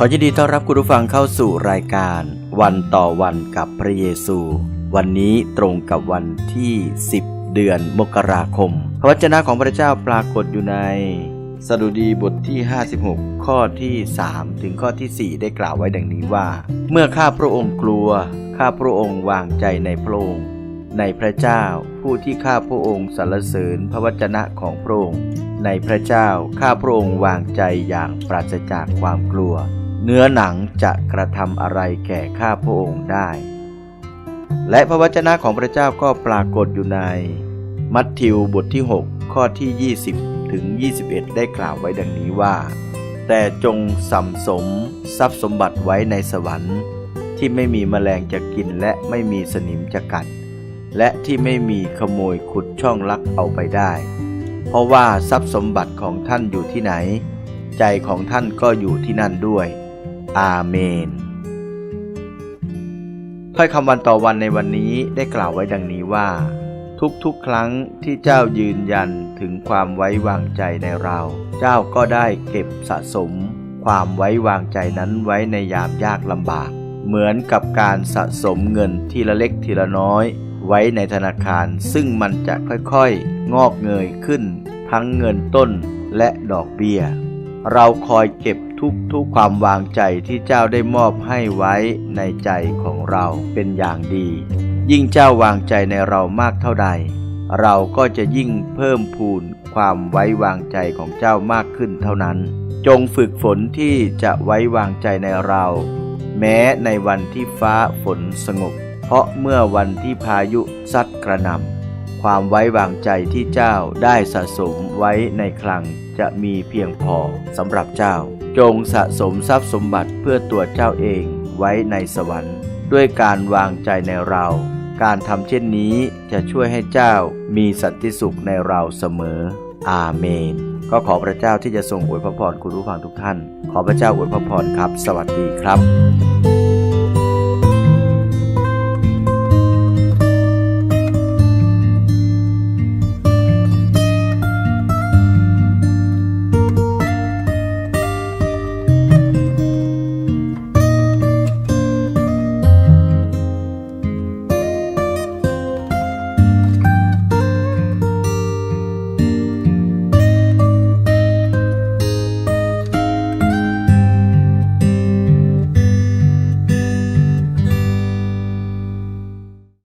ขอยินดีต้อนรับคุณผู้ฟังเข้าสู่รายการ วันต่อวันกับพระเยซู วันนี้ตรงกับวันที่ 10 เดือนมกราคม พระวจนะของพระเจ้าปรากฏอยู่ในสดุดีบทที่ 56 ข้อที่ 3 ถึงข้อทีสี่ 4 ได้กล่าวไว้ดังนี้ว่า เมื่อข้าพระองค์กลัว ข้าพระองค์วางใจในพระองค์ในพระเจ้าผู้ที่ข้าพระองค์สรรเสริญพระวจนะของพระองค์ในพระเจ้าข้าพระองค์วางใจอย่างปราศจากความกลัว เนื้อหนังจะกระทำอะไรแก่ข้าพระองค์ได้ และพระวจนะของพระเจ้าก็ปรากฏอยู่ใน มัทธิวบทที่ 6 ข้อที่ 20 ถึง 21 ได้กล่าวไว้ดังนี้ว่า แต่จงสัมสมทรัพย์สมบัติไว้ในสวรรค์ ที่ไม่มีแมลงจะกินและไม่มีสนิมจะกัด และที่ไม่มีขโมยขุดช่องลักเอาไปได้ เพราะว่าทรัพย์สมบัติของท่านอยู่ที่ไหน ใจของท่านก็อยู่ที่นั่นด้วย อาเมนถ้อยคำวันต่อวันในวันนี้ได้กล่าวไว้ดังนี้ว่า ทุกๆ ครั้งที่เจ้ายืนยันถึงความไว้วางใจในเรา เจ้าก็ได้เก็บสะสม ความไว้วางใจนั้นไว้ในยามยากลำบาก เหมือนกับการสะสมเงินทีละเล็กทีละน้อย ไว้ในธนาคารซึ่งมันจะค่อยๆ งอกเงยขึ้น ทั้งเงินต้นและดอกเบี้ย เราคอยเก็บ ทุกๆความวางใจที่เจ้าได้มอบให้ไว้ในใจของเราเป็นอย่างดี ยิ่งเจ้าวางใจในเรามากเท่าใด เราก็จะยิ่งเพิ่มพูนความไว้วางใจของเจ้ามากขึ้นเท่านั้น จงฝึกฝนที่จะไว้วางใจในเรา แม้ในวันที่ฟ้าฝนสงบ เพราะเมื่อวันที่พายุซัดกระหน่ำ ความไว้วางใจที่เจ้าได้สะสมไว้ในคลังจะมีเพียงพอสำหรับเจ้า จงสะสมทรัพย์สมบัติเพื่อตัวเจ้าเองไว้ในสวรรค์ ด้วยการวางใจในเรา การทำเช่นนี้จะช่วยให้เจ้ามีสันติสุขในเราเสมอ อาเมน ก็ขอพระเจ้าที่จะทรงอวยพระพรคุณผู้ฟังทุกท่าน ขอพระเจ้าอวยพระพรครับ สวัสดีครับ